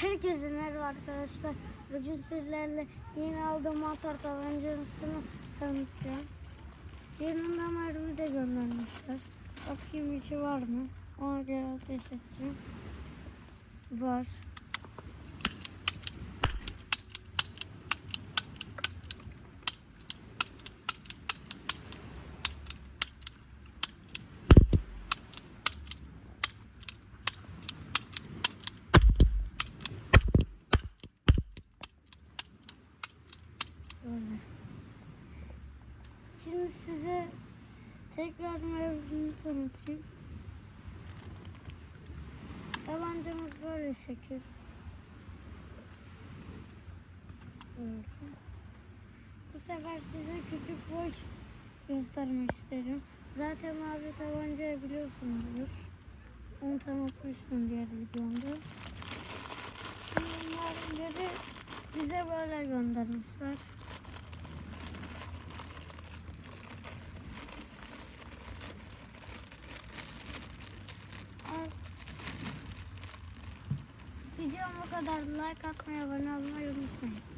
Herkese merhaba arkadaşlar. Bugün sizlerle yeni aldığım motor tabancasını tanıtacağım. Yanında mermi de göndermişler. Bakayım içi var mı? Ona göre ateş edeceğim. Var. Böyle. Şimdi size tekrar mevzunu tanıtayım. Tabancamız böyle şekil. Böyle. Bu sefer size küçük boy göstermek isterim. Zaten abi tabancayı biliyorsunuzdur. Onu tanıtmıştım diğer videomda. Şimdi bunları bize böyle göndermişler. Evet. Videom bu kadar. Like atmayı, abone olmayı unutmayın.